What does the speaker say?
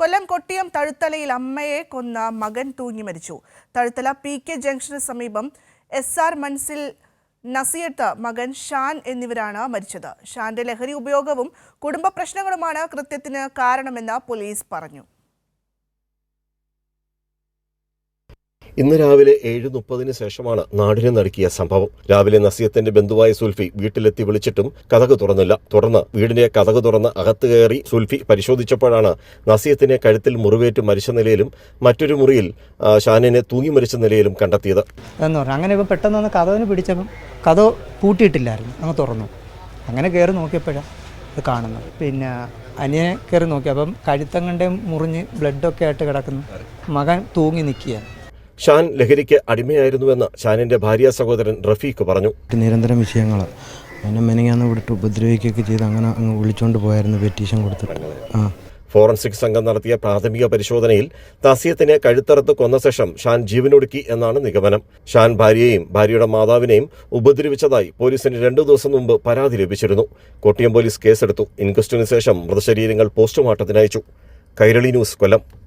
കൊല്ലം കൊട്ടിയം തഴുത്തലയിൽ അമ്മയെ കൊന്ന മകൻ തൂങ്ങി മരിച്ചു. തഴുത്തല പി കെ ജംഗ്ഷന് സമീപം എസ് ആർ മൻസിൽ നസിയത്ത് മകൻ ഷാൻ എന്നിവരാണ് മരിച്ചത്. ഷാന്റെ ലഹരി ഉപയോഗവും കുടുംബ പ്രശ്നങ്ങളുമാണ് കൃത്യത്തിന് കാരണമെന്ന് പോലീസ് പറഞ്ഞു. ഇന്ന് രാവിലെ ഏഴ് മുപ്പതിന് ശേഷമാണ് നാടിനെ നടക്കിയ സംഭവം. രാവിലെ നസീയത്തിന്റെ ബന്ധുവായ സുൽഫി വീട്ടിലെത്തി വിളിച്ചിട്ടും കഥക് തുറന്നില്ല. തുടർന്ന് വീടിന്റെ കഥക് തുറന്ന് അകത്ത് കയറി സുൽഫി പരിശോധിച്ചപ്പോഴാണ് നസീയത്തിനെ കഴുത്തിൽ മുറിവേറ്റ് മരിച്ച നിലയിലും മറ്റൊരു മുറിയിൽ ഷാനിനെ തൂങ്ങി മരിച്ച നിലയിലും കണ്ടെത്തിയത്. അങ്ങനെ ഇപ്പം പെട്ടെന്ന് കഥവിന് പിടിച്ചപ്പം കഥ പൂട്ടിയിട്ടില്ലായിരുന്നു. അങ്ങ് തുറന്നു. അങ്ങനെ കയറി നോക്കിയപ്പോഴാണ് ഇത് കാണുന്നത്. പിന്നെ അനിയനെ കയറി നോക്കി. അപ്പം കഴുത്തങ്ങണ്ടേ മുറിഞ്ഞ് ബ്ലഡൊക്കെ ആയിട്ട് കിടക്കുന്നു. മകൻ തൂങ്ങി നിൽക്കുകയാണ് ഷാൻ ലഹരിക്ക് അടിമയായിരുന്നുവെന്ന് ഷാനിന്റെ ഭാര്യ സഹോദരൻ റഫീഖ് പറഞ്ഞു. നിരന്തരം വിഷയങ്ങൾ എന്നെ മെനങ്ങാന്ന് വിട്ടിട്ട് ഉപദ്രവിക്കുകയൊക്കെ ചെയ്ത് അങ്ങനെ അങ്ങ് വിളിച്ചുകൊണ്ട് പോയായിരുന്നു പെറ്റീഷൻ കൊടുത്തിട്ട്. ആ. ഫോറൻസിക് സംഘം നടത്തിയ പ്രാഥമിക പരിശോധനയിൽ തസിയത്തിനെ കഴുത്തറുത്ത് കൊന്ന ശേഷം ഷാൻ ജീവനൊടുക്കി എന്നാണ് നിഗമനം. ഷാൻ ഭാര്യയെയും ഭാര്യയുടെ മാതാവിനെയും ഉപദ്രവിച്ചതായി പോലീസിന് രണ്ടു ദിവസം മുമ്പ് പരാതി ലഭിച്ചിരുന്നു. കോട്ടയം പോലീസ് കേസെടുത്തു. ഇൻക്വസ്റ്റിന് ശേഷം മൃതശരീരങ്ങൾ പോസ്റ്റ്മോർട്ടത്തിന് അയച്ചു. കൈരളി ന്യൂസ് കൊല്ലം.